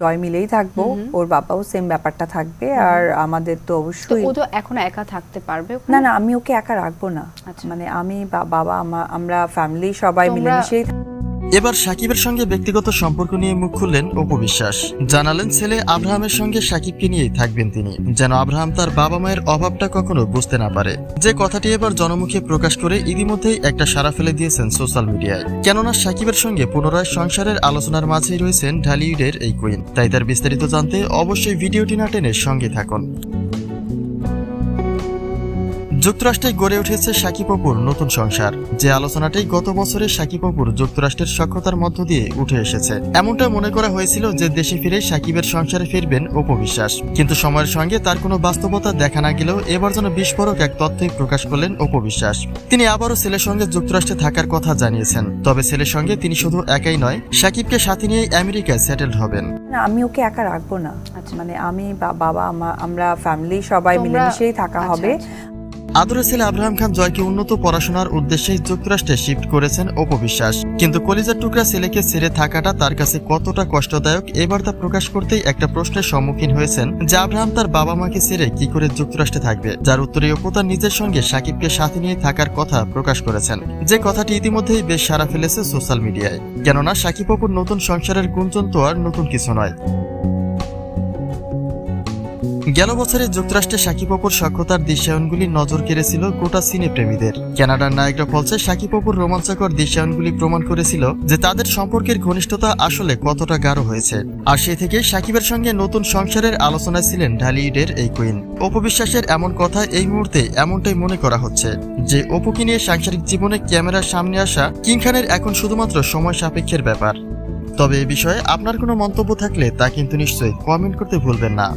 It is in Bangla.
জয় মিলেই থাকব। ওর বাবাও সেম ব্যাপারটা থাকবে আর আমাদের তো অবশ্যই ও তো এখন একা থাকতে পারবে না না আমি ওকে একা রাখব না। আচ্ছা। মানে আমি বাবা আমা- আমরা ফ্যামিলি সবাই মিলেমিশেই এবার সাকিবের সঙ্গে ব্যক্তিগত সম্পর্ক নিয়ে মুখ খুললেন অপু বিশ্বাস। জানালেন ছেলে আব্রাহামের সঙ্গে সাকিবকে নিয়েই থাকবেন তিনি, যেন আব্রাহাম তার বাবা মায়ের অভাবটা কখনো বুঝতে না পারে। যে কথাটি এবার জনমুখে প্রকাশ করে ইতিমধ্যেই একটা সাড়া ফেলে দিয়েছেন সোশ্যাল মিডিয়ায়। কেননা সাকিবের সঙ্গে পুনরায় সংসারের আলোচনার মাঝেই রয়েছেন ঢালিউডের এই কুইন তাই তার বিস্তারিত জানতে অবশ্যই ভিডিওটি না টেনে সঙ্গে থাকুন। যুক্তরাষ্ট্রে গড়ে উঠেছে সাকিব অপুর নতুন সংসার। যে আলোচনাটাই গত বছরে সাকিব অপুর যুক্তরাষ্ট্রের সক্ষতার মধ্য দিয়ে উঠে এসেছে এমনটা মনে করা হয়েছিল যে দেশে ফিরে সাকিবের সংসারে ফিরবেন অপু বিশ্বাস। কিন্তু সময়ের সঙ্গে তার কোনো বাস্তবতা দেখা না গেলেও এবার যেন বিস্ফোরক এক তথ্যই প্রকাশ করলেন অপু বিশ্বাস। তিনি আবারও ছেলের সঙ্গে যুক্তরাষ্ট্রে থাকার কথা জানিয়েছেন তবে ছেলের সঙ্গে তিনি শুধু একাই নয় সাকিবকে সাথে নিয়ে আমেরিকায় সেটেলড হবেন। আমি ওকে একা রাখব না। আচ্ছা। মানে আমি বাবা আমা- আমরা ফ্যামিলি সবাই মিলেমিশেই থাকা আচ্ছা, হবে। আচ্ছা। আদরের ছেলে আব্রাহাম খান জয়কে উন্নত পড়াশোনার উদ্দেশ্যে যুক্তরাষ্ট্রে শিফট করেছেন অপবিশ্বাস। কিন্তু কলিজার টুকরা ছেলেকে ছেড়ে থাকাটা তার কাছে কতটা কষ্টদায়ক এবার তা প্রকাশ করতেই একটা প্রশ্নের সম্মুখীন হয়েছেন যে আব্রাহাম তার বাবা মাকে ছেড়ে কি করে যুক্তরাষ্ট্রে থাকবে, যার উত্তরে অপু নিজের সঙ্গে সাকিবকে সাথে নিয়ে থাকার কথা প্রকাশ করেছেন। যে কথাটি ইতিমধ্যেই বেশ সারা ফেলেছে সোশ্যাল মিডিয়ায়। কেননা সাকিব অপুর নতুন সংসারের গুঞ্জন তো আর নতুন কিছু নয়। গেল বছরে যুক্তরাষ্ট্রে সাকিব অপুর সক্ষতার দৃশ্যায়নগুলি নজর কেড়েছিল গোটা সিনে প্রেমীদের। কানাডার নায়করা ফলসে সাকিব অপুর রোমাঞ্চকর দৃশ্যায়নগুলি প্রমাণ করেছিল যে তাদের সম্পর্কের ঘনিষ্ঠতা আসলে কতটা গাঢ় হয়েছে। আর সে থেকে সাকিবের সঙ্গে নতুন সংসারের আলোচনায় ছিলেন ঢালিউডের এই কুইন। অপবিশ্বাসের এমন কথা এই মুহূর্তে এমনটাই মনে করা হচ্ছে যে, অপুকে নিয়ে সাংসারিক জীবনে ক্যামেরার সামনে আসা কিং খানের এখন শুধুমাত্র সময় সাপেক্ষের ব্যাপার। তবে এ বিষয়ে আপনার কোনো মন্তব্য থাকলে তা কিন্তু নিশ্চয়ই কমেন্ট করতে ভুলবেন না।